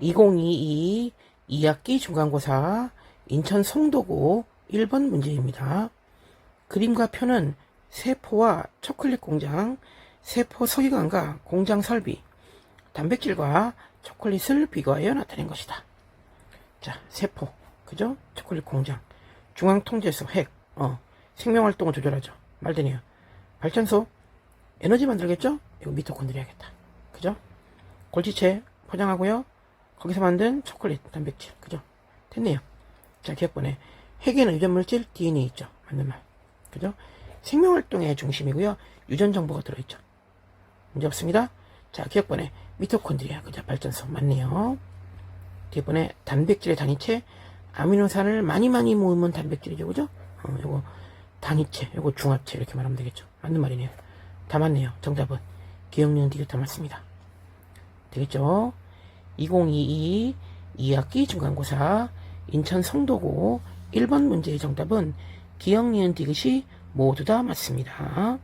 2022 2학기 중간고사 인천 송도고 1번 문제입니다. 그림과 표는 세포와 초콜릿 공장, 세포 서기관과 공장 설비, 단백질과 초콜릿을 비교하여 나타낸 것이다. 자, 세포, 그죠? 초콜릿 공장, 중앙통제소, 핵, 어, 생명활동을 조절하죠. 말 되네요. 발전소, 에너지 만들겠죠? 이거 미토콘드리아겠다. 그죠? 골지체 포장하고요. 거기서 만든 초콜릿, 단백질, 그죠? 됐네요. 자, 기억번에 핵에는 유전물질 DNA 있죠. 맞는 말. 그죠? 생명활동의 중심이고요. 유전 정보가 들어있죠. 문제 없습니다. 자, 기억번에 미토콘드리아, 그죠? 발전소 맞네요. 기억번에 단백질의 단위체, 아미노산을 많이 많이 모으면 단백질이죠, 그죠? 어, 요거 단위체, 요거 중합체 이렇게 말하면 되겠죠. 맞는 말이네요. 다 맞네요. 정답은 기억니은 디귿 다 맞습니다. 되겠죠? 2022 2학기 중간고사 인천 성도고 1번 문제의 정답은 기억, 니은, 디귿이 모두 다 맞습니다.